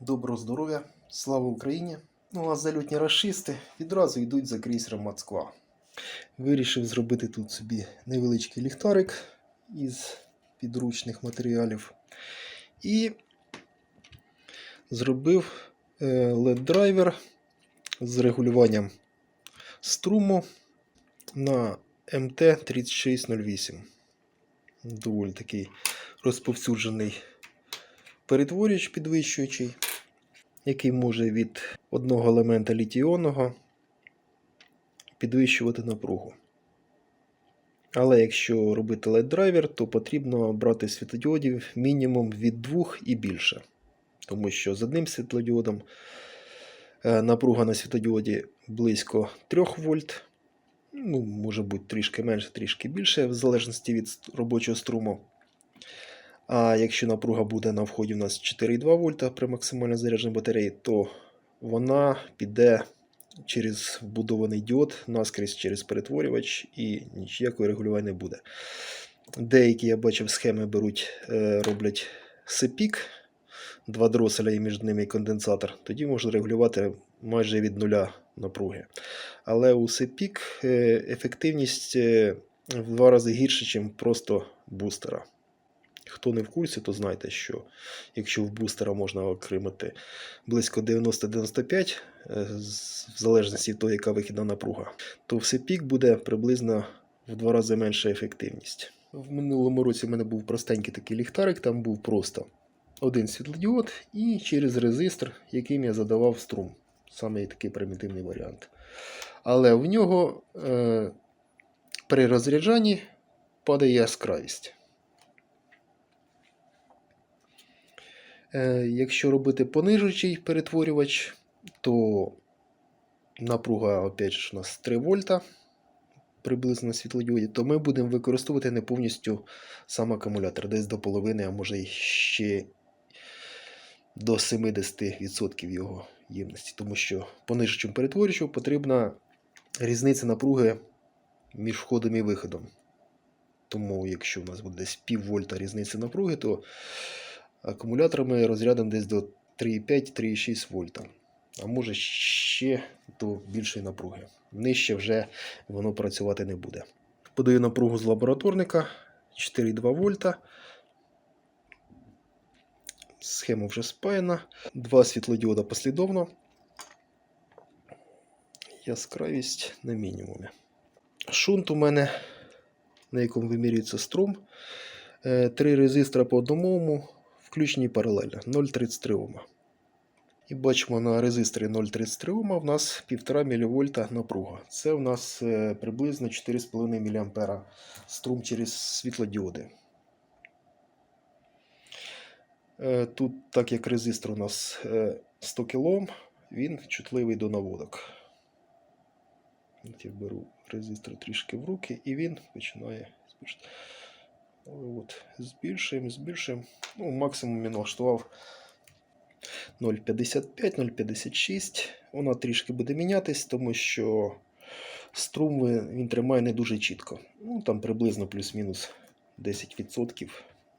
Доброго здоров'я, слава Україні! Ну а зальотні расисти відразу йдуть за крейсером Москва. Вирішив зробити тут собі невеличкий ліхтарик із підручних матеріалів. І зробив е, LED-драйвер з регулюванням струму на MT3608. Доволі такий розповсюджений перетворювач підвищуючий, який може від одного елемента літіонного підвищувати напругу. Але якщо робити LED-драйвер, то потрібно брати світлодіодів мінімум від 2 і більше. Тому що з одним світлодіодом е, напруга на світлодіоді близько 3 вольт. Ну, може бути трішки менше, трішки більше, в залежності від робочого струму. А якщо напруга буде на вході у нас 4,2 вольта при максимально зарядженій батареї, то вона піде через вбудований діод наскрізь через перетворювач і ніякого регулювання не буде. Деякі, я бачив, схеми беруть, е, роблять сепік, два дроселя і між ними конденсатор. Тоді можна регулювати майже від нуля напруги. Але у сепік е, ефективність е, в два рази гірше, ніж просто бустера. Хто не в курсі, то знайте, що якщо в бустера можна отримати близько 90-95, е, в залежності від того, яка вихідна напруга, то в сепік буде приблизно в два рази менша ефективність. В минулому році в мене був простенький такий ліхтарик, там був просто один світлодіод і через резистор, яким я задавав струм. Саме такий примітивний варіант. Але в нього е, при розряджанні падає яскравість. Якщо робити понижуючий перетворювач, то напруга опять ж, у нас 3 вольта приблизно світлодіоді, то ми будемо використовувати не повністю сам акумулятор, десь до половини, а може ще до 70% його ємності. Тому що понижуючому перетворювачу потрібна різниця напруги між входом і виходом. Тому, якщо у нас буде десь пів вольта різниця напруги, то акумуляторами розрядом десь до 3,5-3,6 вольта. А може ще до більшої напруги. Нижче вже воно працювати не буде. Подаю напругу з лабораторника 4,2 вольта. Схема вже спаяна. Два світлодіода послідовно. Яскравість на мінімумі. Шунт у мене, на якому вимірюється струм. Е, Три резистора по одному ому, включені паралельно 0,33 Ома. І бачимо на резисторі 0,33 Ома в нас 1,5 мВ напруга. Це у нас е, приблизно 4,5 мА струм через світлодіоди. Е, Тут, так як резистор у нас е, 100 кОм, він чутливий до наводок. От я беру резистор трішки в руки і він починає. От, збільшуємо, збільшуємо. Ну, максимум я налаштував 0,55, 0,56. Вона трішки буде мінятись, тому що струм він тримає не дуже чітко. Ну, там приблизно плюс-мінус 10%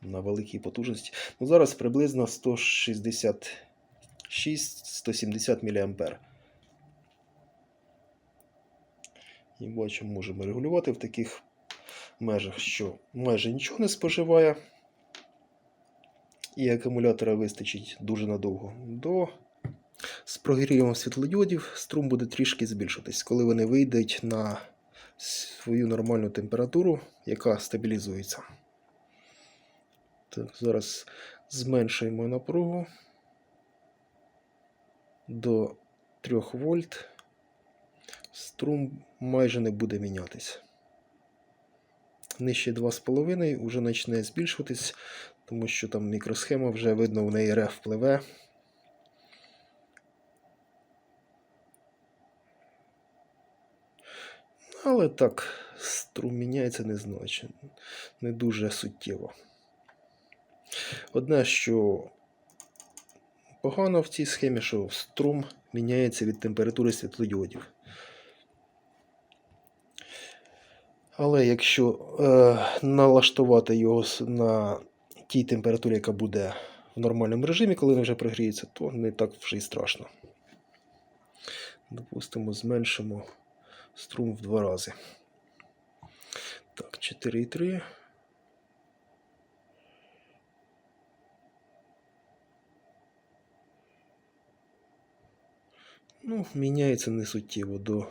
на великій потужності. Ну, зараз приблизно 166-170 мА. І бачимо, можемо регулювати в таких межах, що майже нічого не споживає. І акумулятора вистачить дуже надовго. До з прогрівом світлодіодів струм буде трішки збільшуватись, коли вони вийдуть на свою нормальну температуру, яка стабілізується. Так, зараз зменшуємо напругу до 3 вольт. Струм майже не буде мінятись. Нижче 2,5 вже почне збільшуватись, тому що там мікросхема вже видно в неї реф пливе. Але так, струм міняється не незначно, не дуже суттєво. Одне, що погано в цій схемі, що струм міняється від температури світлодіодів. Але якщо е, налаштувати його на тій температурі, яка буде в нормальному режимі, коли він вже пригріється, то не так вже й страшно. Допустимо, зменшимо струм в два рази. Так, 4,3. Ну, міняється не суттєво до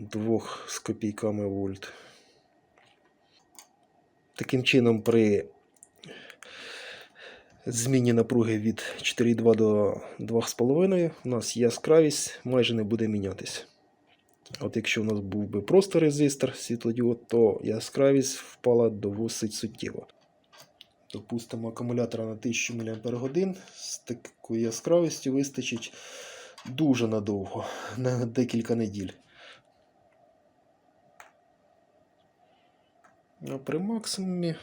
2 з копійками вольт. Таким чином, при зміні напруги від 4,2 до 2,5 у нас яскравість майже не буде мінятися. От якщо у нас був би просто резистор світлодіод, то яскравість впала досить суттєво. Допустимо, акумулятора на 1000 мАч з такою яскравістю вистачить дуже надовго, на декілька неділь. А при максимумі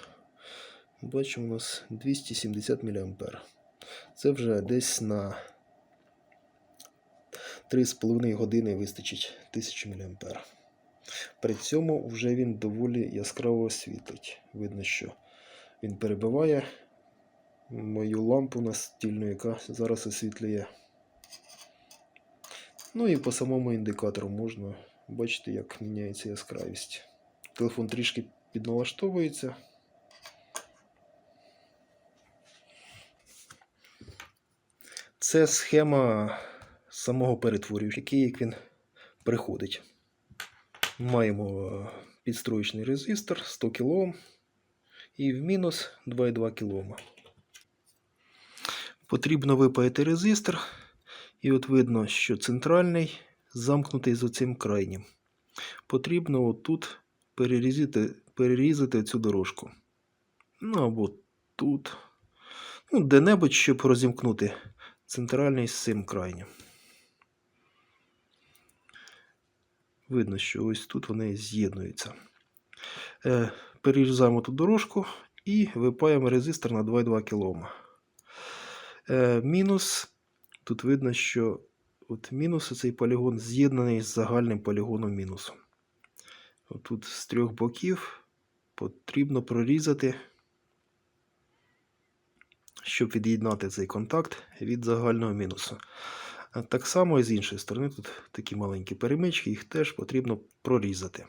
бачимо у нас 270 мА. Це вже десь на 3,5 години вистачить 1000 мА. При цьому вже він доволі яскраво світить. Видно, що він перебиває мою лампу настільну, яка зараз освітлює. Ну і по самому індикатору можна бачити, як міняється яскравість. Телефон трішки підналаштовується. Це схема самого перетворювача, який як він приходить. Маємо е, підстроєчний резистор 100 кОм і в мінус 2,2 кОм. Потрібно випаяти резистор. І от видно, що центральний замкнутий з оцим крайнім. Потрібно отут перерізати, перерізати цю дорожку. Ну або тут. Ну, де-небудь, щоб розімкнути центральний з цим крайнім. Видно, що ось тут вони з'єднуються. Е, Перерізаємо ту дорожку і випаємо резистор на 2,2 кОм. Е, мінус. Тут видно, що от мінус цей полігон з'єднаний з загальним полігоном мінусу. Тут з трьох боків потрібно прорізати, щоб від'єднати цей контакт від загального мінусу. Так само і з іншої сторони, тут такі маленькі перемички, їх теж потрібно прорізати.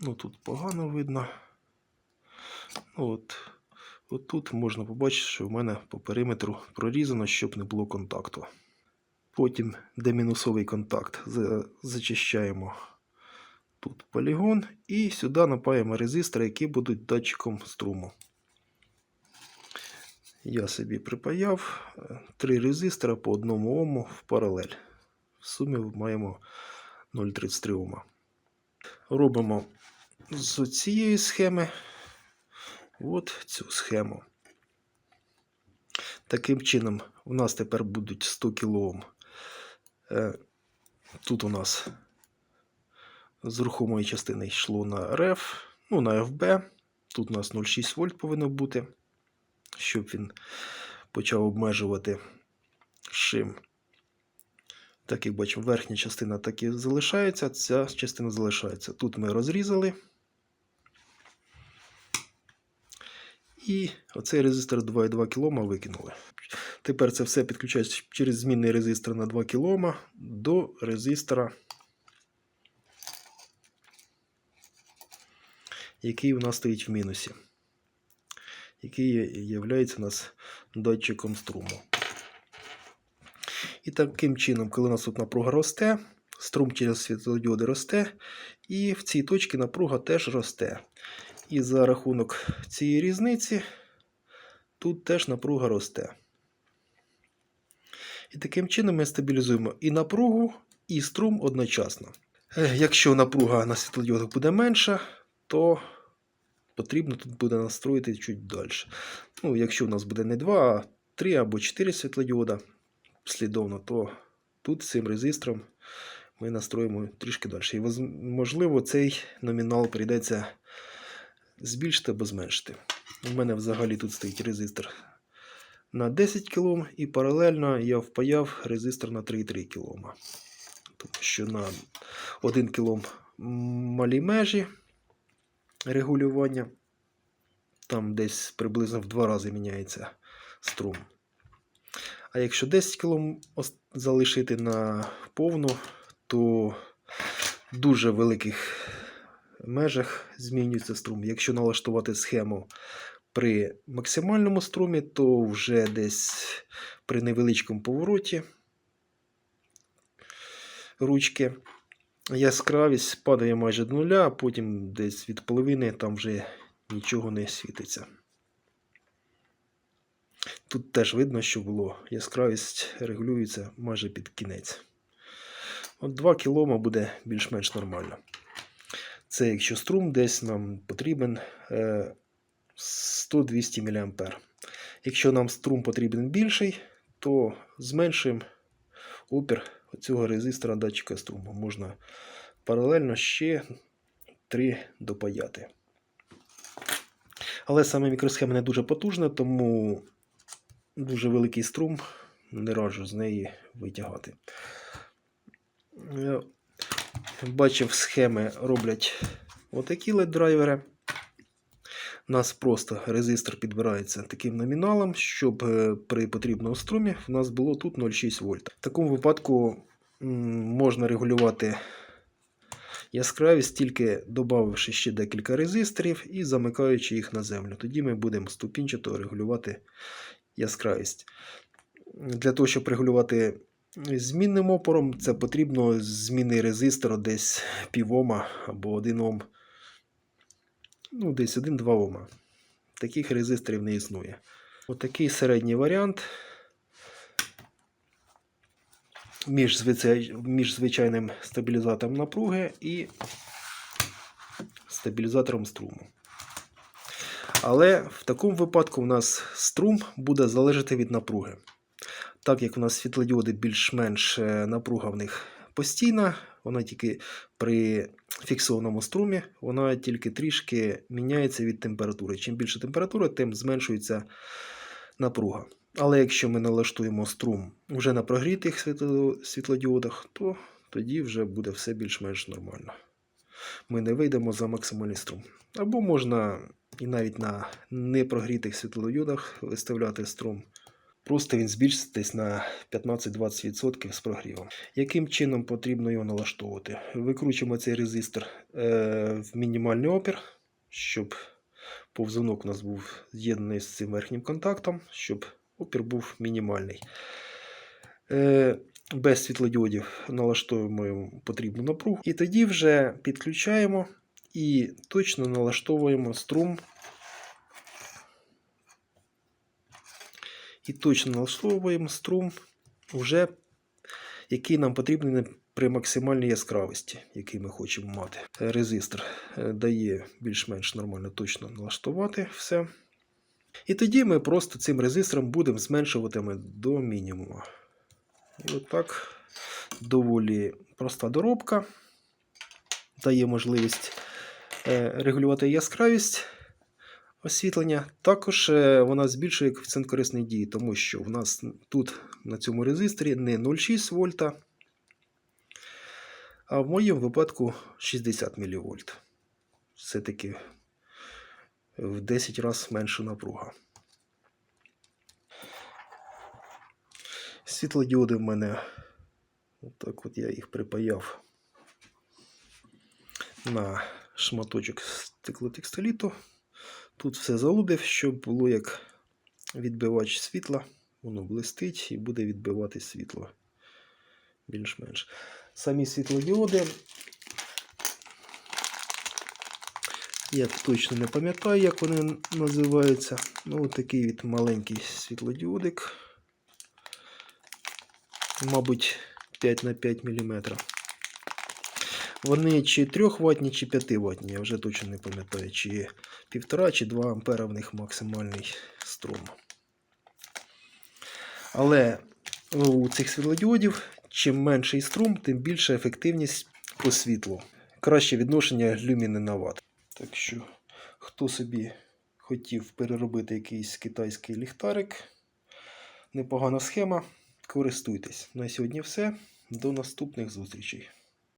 Ну, тут погано видно. От. От тут можна побачити, що в мене по периметру прорізано, щоб не було контакту. Потім, де мінусовий контакт, зачищаємо тут полігон і сюди напаємо резистори, які будуть датчиком струму. Я собі припаяв три резистора по одному ому в паралель. В сумі маємо 0,33 Ома. Робимо з цієї схеми от цю схему. Таким чином, у нас тепер будуть 100 кОм. Тут у нас з рухомої частини йшло на РФ, ну, на ФБ. Тут у нас 0,6 вольт повинно бути, щоб він почав обмежувати шим. Так як бачимо, верхня частина так і залишається, ця частина залишається. Тут ми розрізали. І оцей резистор 2,2 кОм викинули. Тепер це все підключається через змінний резистор на 2 кОм до резистора, який у нас стоїть в мінусі, який є у нас датчиком струму. І таким чином, коли у нас тут напруга росте, струм через світлодіоди росте, і в цій точці напруга теж росте. І за рахунок цієї різниці тут теж напруга росте. І таким чином ми стабілізуємо і напругу, і струм одночасно. Е, якщо напруга на світлодіодах буде менша, то потрібно тут буде настроїти чуть далі. Ну, Якщо у нас буде не 2, а 3 або 4 світлодіода слідовно, то тут цим резистором ми настроїмо трішки далі. І можливо, цей номінал прийдеться збільшити або зменшити. У мене взагалі тут стоїть резистор на 10 кОм і паралельно я впаяв резистор на 3,3 кОм. Тому що на 1 кОм малі межі, регулювання. Там десь приблизно в два рази міняється струм. А якщо 10 кг залишити на повну, то дуже великих межах змінюється струм. Якщо налаштувати схему при максимальному струмі, то вже десь при невеличкому повороті ручки яскравість падає майже до нуля, а потім десь від половини там вже нічого не світиться. Тут теж видно, що було. Яскравість регулюється майже під кінець. От 2 кілома буде більш-менш нормально. Це якщо струм десь нам потрібен е, 100-200 мА. Якщо нам струм потрібен більший, то зменшуємо опір цього резистора датчика струму. Можна паралельно ще 3 допаяти. Але саме мікросхема не дуже потужна, тому дуже великий струм не раджу з неї витягати. Бачив, схеми роблять отакі LED-драйвери. У нас просто резистор підбирається таким номіналом, щоб е, при потрібному струмі в нас було тут 0,6 вольт. В такому випадку можна регулювати яскравість, тільки додавши ще декілька резисторів і замикаючи їх на землю. Тоді ми будемо ступінчато регулювати яскравість. Для того, щоб регулювати змінним опором, це потрібно зміни резистора десь пів ома або 1 Ом. Ну, десь 1-2 Ома. Таких резисторів не існує. Отакий середній варіант між, звичай... між звичайним стабілізатором напруги і стабілізатором струму. Але в такому випадку у нас струм буде залежати від напруги. Так як у нас світлодіоди більш-менш е, напруга в них постійна, вона тільки при фіксованому струмі, вона тільки трішки міняється від температури. Чим більше температура, тим зменшується напруга. Але якщо ми налаштуємо струм вже на прогрітих світлодіодах, то тоді вже буде все більш-менш нормально. Ми не вийдемо за максимальний струм. Або можна і навіть на непрогрітих світлодіодах виставляти струм. Просто він збільшиться десь на 15-20% з прогрівом. Яким чином потрібно його налаштовувати? Викручуємо цей резистор е, в мінімальний опір, щоб повзунок у нас був з'єднаний з цим верхнім контактом, щоб опір був мінімальний. Е, без світлодіодів налаштовуємо йому потрібну напругу. І тоді вже підключаємо і точно налаштовуємо струм. І точно налаштовуємо струм, вже, який нам потрібен при максимальній яскравості, який ми хочемо мати. Резистор е, дає більш-менш нормально точно налаштувати все. І тоді ми просто цим резистором будемо зменшувати до мінімуму. І отак доволі проста доробка. Дає можливість е, регулювати яскравість освітлення. Також е, вона збільшує коефіцієнт корисної дії, тому що в нас тут на цьому резисторі не 0,6 вольта, а в моєму випадку 60 мВ. Все-таки в 10 разів менша напруга. Світлодіоди в мене, отак от я їх припаяв на шматочок стеклотекстиліту. Тут все залудив, щоб було як відбивач світла. Воно блистить і буде відбивати світло більш-менш. Самі світлодіоди. Я точно не пам'ятаю, як вони називаються. Ну, такий від маленький світлодіодик. Мабуть, 5 на 5 мм. Вони чи 3 ватні, чи 5 ватні, я вже точно не пам'ятаю, чи 1,5 чи 2 ампера в них максимальний струм. Але у цих світлодіодів, чим менший струм, тим більша ефективність по світлу. Краще відношення люміни на ватт. Так що, хто собі хотів переробити якийсь китайський ліхтарик, непогана схема, користуйтесь. На сьогодні все. До наступних зустрічей.